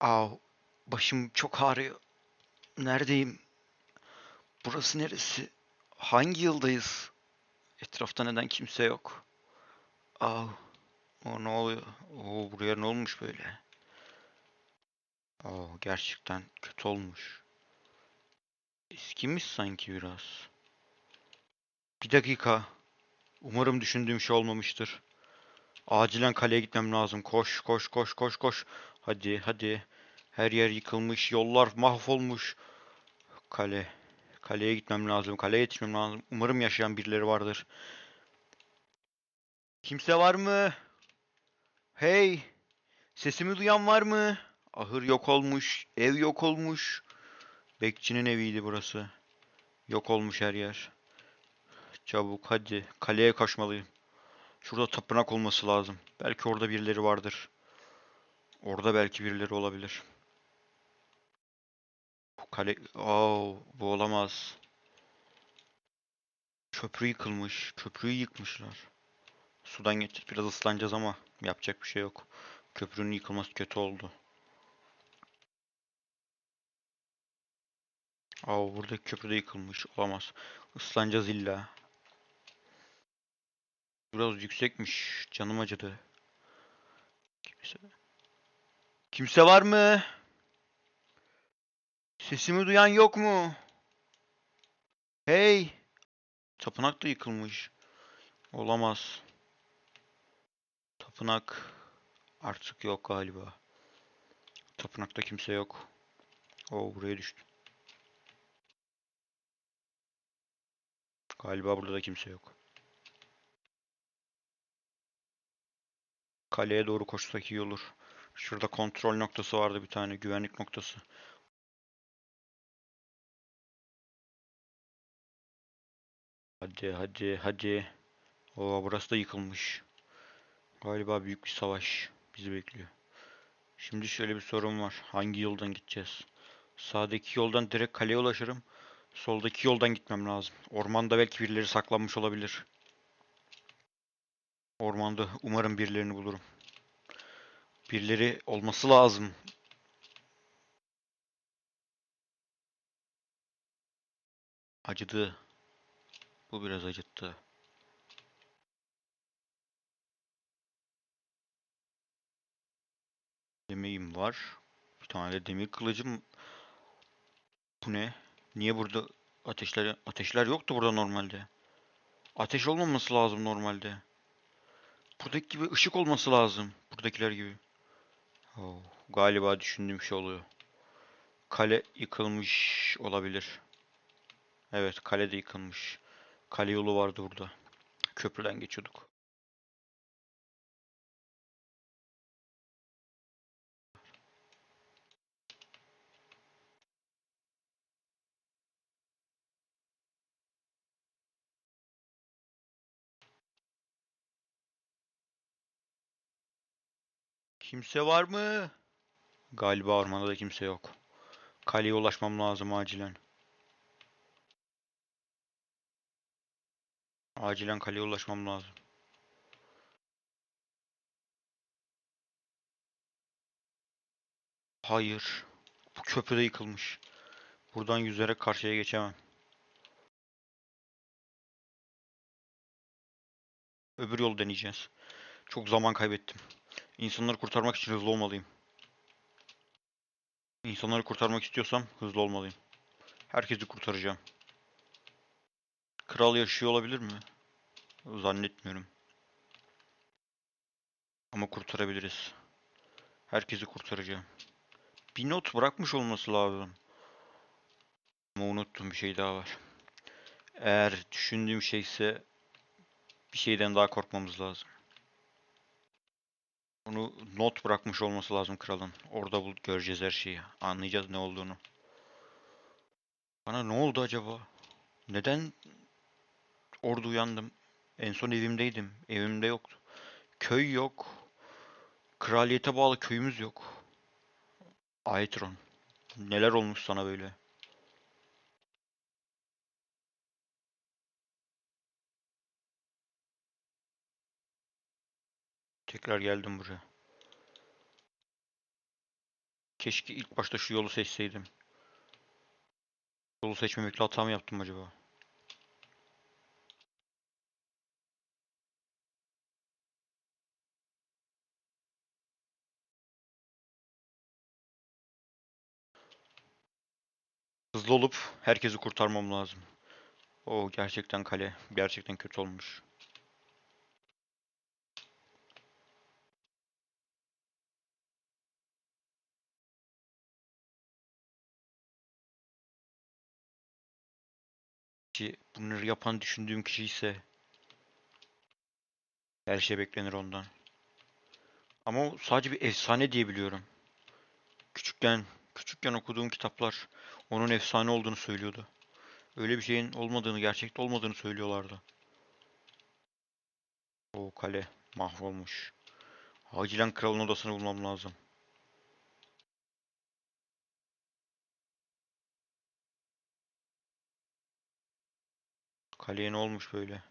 Av, başım çok ağrıyor. Neredeyim? Burası neresi? Hangi yıldayız? Etrafta neden kimse yok? Av, o ne oluyor? Oo, buraya ne olmuş böyle? Oo, gerçekten kötü olmuş. Eskimiş sanki biraz. Bir dakika. Umarım düşündüğüm şey olmamıştır. Acilen kaleye gitmem lazım. Koş, koş, koş, koş, koş. Hadi, hadi. Her yer yıkılmış, yollar mahvolmuş. Kale. Kaleye gitmem lazım. Kaleye yetişmem lazım. Umarım yaşayan birileri vardır. Kimse var mı? Hey! Sesimi duyan var mı? Ahır yok olmuş. Ev yok olmuş. Bekçinin eviydi burası. Yok olmuş her yer. Çabuk hadi. Kaleye kaçmalıyım. Şurada tapınak olması lazım. Belki orada birileri vardır. Orada belki birileri olabilir. Bu kale... Oo, bu olamaz. Köprü yıkılmış. Köprüyü yıkmışlar. Sudan geçeceğiz. Biraz ıslanacağız ama yapacak bir şey yok. Köprünün yıkılması kötü oldu. Aa, buradaki köprü de yıkılmış. Olamaz. Islanacağız illa. Biraz yüksekmiş. Canım acıdı. Kimse, Kimse var mı? Sesimi duyan yok mu? Hey! Tapınak da yıkılmış. Olamaz. Tapınak artık yok galiba. Tapınakta kimse yok. Oo buraya düştü. Galiba burada da kimse yok. Kaleye doğru koşsak iyi olur. Şurada kontrol noktası vardı bir tane. Güvenlik noktası. Hadi hadi hadi. Oo burası da yıkılmış. Galiba büyük bir savaş bizi bekliyor. Şimdi şöyle bir sorun var. Hangi yoldan gideceğiz? Sağdaki yoldan direkt kaleye ulaşırım. Soldaki yoldan gitmem lazım. Ormanda belki birileri saklanmış olabilir. Ormanda umarım birilerini bulurum. Birileri olması lazım. Acıdı. Bu biraz acıttı. Yemeğim var. Bir tane de demir kılıcım. Bu ne? Niye burada ateşler ateşler yoktu burada normalde? Ateş olmaması lazım normalde. Buradaki gibi ışık olması lazım. Buradakiler gibi. Oh, galiba düşündüğüm şey oluyor. Kale yıkılmış olabilir. Evet, kale de yıkılmış. Kale yolu vardı burada. Köprüden geçiyorduk. Kimse var mı? Galiba ormanda da kimse yok. Kaleye ulaşmam lazım acilen. Acilen kaleye ulaşmam lazım. Hayır. Bu köprü de yıkılmış. Buradan yüzerek karşıya geçemem. Öbür yolu deneyeceğiz. Çok zaman kaybettim. İnsanları kurtarmak için hızlı olmalıyım. İnsanları kurtarmak istiyorsam hızlı olmalıyım. Herkesi kurtaracağım. Kral yaşıyor olabilir mi? Zannetmiyorum. Ama kurtarabiliriz. Herkesi kurtaracağım. Bir not bırakmış olması lazım. Ama unuttum bir şey daha var. Eğer düşündüğüm şeyse bir şeyden daha korkmamız lazım. Onu not bırakmış olması lazım kralın. Orada bul göreceğiz her şeyi. Anlayacağız ne olduğunu. Bana ne oldu acaba? Neden orada uyandım? En son evimdeydim. Evimde yoktu. Köy yok. Kraliyete bağlı köyümüz yok. Aitron. Neler olmuş sana böyle? Tekrar geldim buraya. Keşke ilk başta şu yolu seçseydim. Yolu seçmemekle hata mı yaptım acaba? Hızlı olup herkesi kurtarmam lazım. O gerçekten kale. Gerçekten kötü olmuş. Ki bunları yapan düşündüğüm kişi ise her şey beklenir ondan. Ama o sadece bir efsane diye biliyorum. Küçükken küçükken okuduğum kitaplar onun efsane olduğunu söylüyordu. Öyle bir şeyin olmadığını, gerçekte olmadığını söylüyorlardı. O kale mahvolmuş. Acilen kralın odasını bulmam lazım. Kaleye ne olmuş böyle?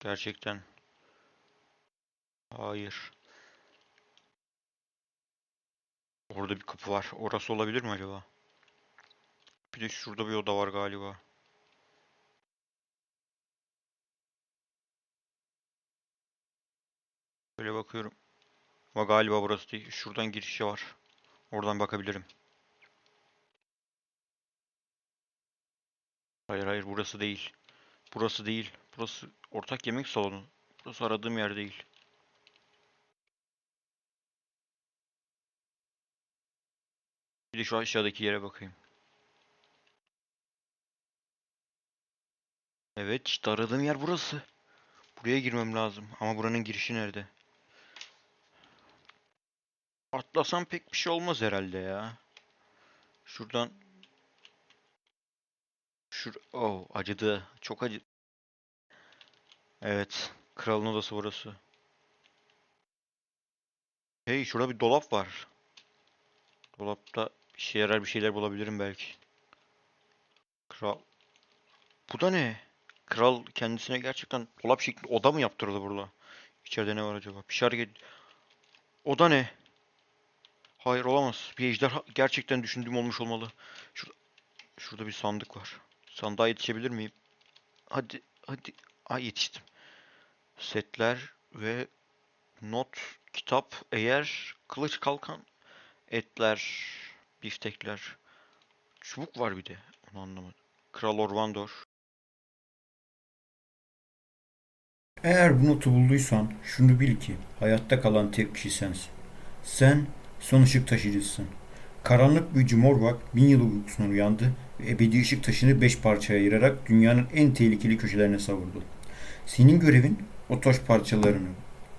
Gerçekten. Hayır. Orada bir kapı var. Orası olabilir mi acaba? Bir de şurada bir oda var galiba. Böyle bakıyorum. Ama galiba burası değil. Şuradan girişi var. Oradan bakabilirim. Hayır hayır burası değil. Burası değil. Burası ortak yemek salonu. Burası aradığım yer değil. Bir de şu aşağıdaki yere bakayım. Evet işte aradığım yer burası. Buraya girmem lazım. Ama buranın girişi nerede? Atlasam pek bir şey olmaz herhalde ya. Şuradan Şur oh acıdı. Çok acı. Evet. Kralın odası burası. Hey şurada bir dolap var. Dolapta bir şey yarar bir şeyler bulabilirim belki. Kral. Bu da ne? Kral kendisine gerçekten dolap şekli oda mı yaptırdı burada? İçeride ne var acaba? Bir hareket... Oda ne? Hayır olamaz. Bir ejderha gerçekten düşündüğüm olmuş olmalı. Şurada, şurada bir sandık var. Sandığa yetişebilir miyim? Hadi, hadi. Ay yetiştim. Setler ve not, kitap, eğer, kılıç kalkan, etler, biftekler. Çubuk var bir de. Onu anlamadım. Kral Orvandor. Eğer bu notu bulduysan şunu bil ki hayatta kalan tek kişi sensin. Sen son ışık taşıyıcısın. Karanlık büyücü Morvak bin yıl uykusundan uyandı ve ebedi ışık taşını beş parçaya ayırarak dünyanın en tehlikeli köşelerine savurdu. Senin görevin o taş parçalarını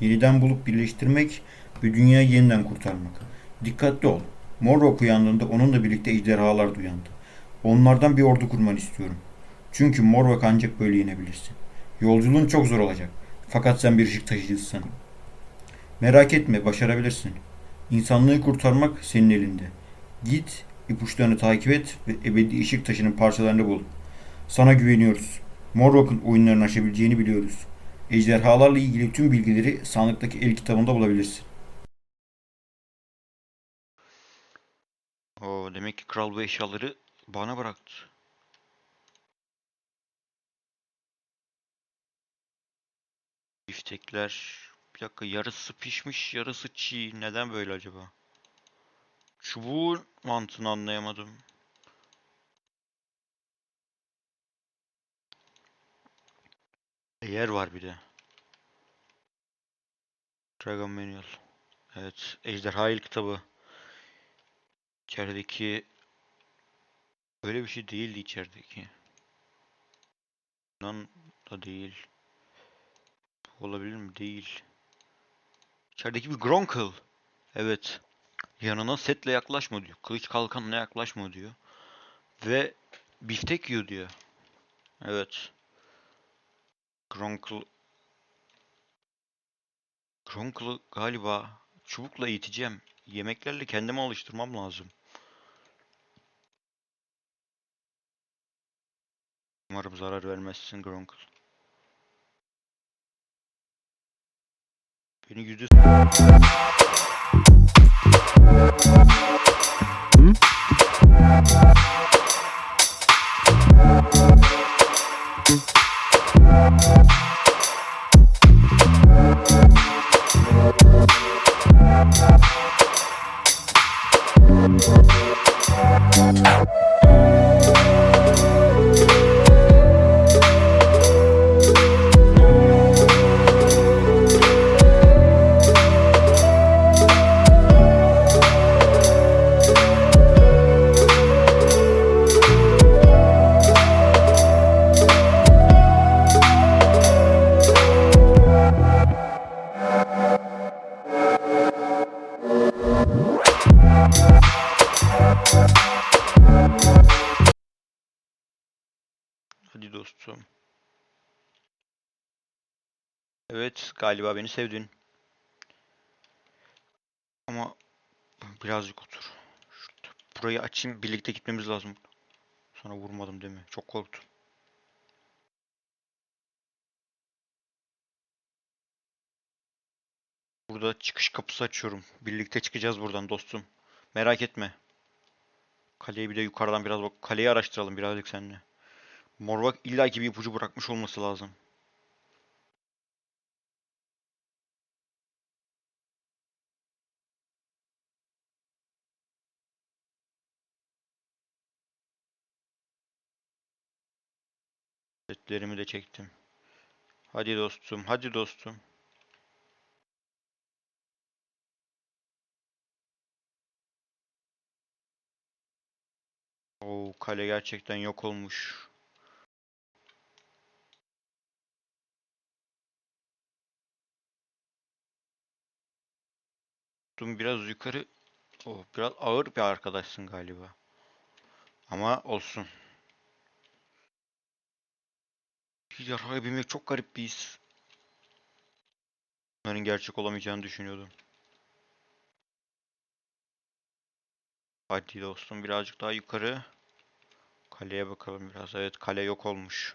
yeniden bulup birleştirmek ve dünyayı yeniden kurtarmak. Dikkatli ol. Morvak uyandığında onunla birlikte ejderhalar da uyandı. Onlardan bir ordu kurmanı istiyorum. Çünkü Morvak ancak böyle yenebilirsin. Yolculuğun çok zor olacak. Fakat sen bir ışık taşıyıcısın. Merak etme, başarabilirsin. İnsanlığı kurtarmak senin elinde. Git, ipuçlarını takip et ve ebedi ışık taşının parçalarını bul. Sana güveniyoruz. Morrock'un oyunlarını aşabileceğini biliyoruz. Ejderhalarla ilgili tüm bilgileri sandıktaki el kitabında bulabilirsin. Oo, demek ki kral bu eşyaları bana bıraktı. Biftekler. Bir dakika yarısı pişmiş yarısı çiğ. Neden böyle acaba? Çubuğun mantığını anlayamadım. Yer var bir de. Dragon Manual. Evet. Ejderha İl kitabı. İçerideki öyle bir şey değildi içerideki. Nan da değil. Olabilir mi? Değil. İçerideki bir Gronkle. Evet. Yanına setle yaklaşma diyor. Kılıç kalkanına yaklaşma diyor. Ve biftek yiyor diyor. Evet. Gronkle Gronkle'ı galiba çubukla eğiteceğim. Yemeklerle kendime alıştırmam lazım. Umarım zarar vermezsin Gronkle. Beni yüzde Thank you. dostum. Evet galiba beni sevdin. Ama birazcık otur. Burayı açayım birlikte gitmemiz lazım. Sana vurmadım değil mi? Çok korktum. Burada çıkış kapısı açıyorum. Birlikte çıkacağız buradan dostum. Merak etme. Kaleyi bir de yukarıdan biraz bak. Kaleyi araştıralım birazcık seninle. Morvak illaki bir ipucu bırakmış olması lazım. Setlerimi de çektim. Hadi dostum, hadi dostum. Oo, kale gerçekten yok olmuş. Dostum biraz yukarı. Oh, biraz ağır bir arkadaşsın galiba. Ama olsun. Yaraya binmek çok garip bir his. Bunların gerçek olamayacağını düşünüyordum. Hadi dostum birazcık daha yukarı. Kaleye bakalım biraz. Evet kale yok olmuş.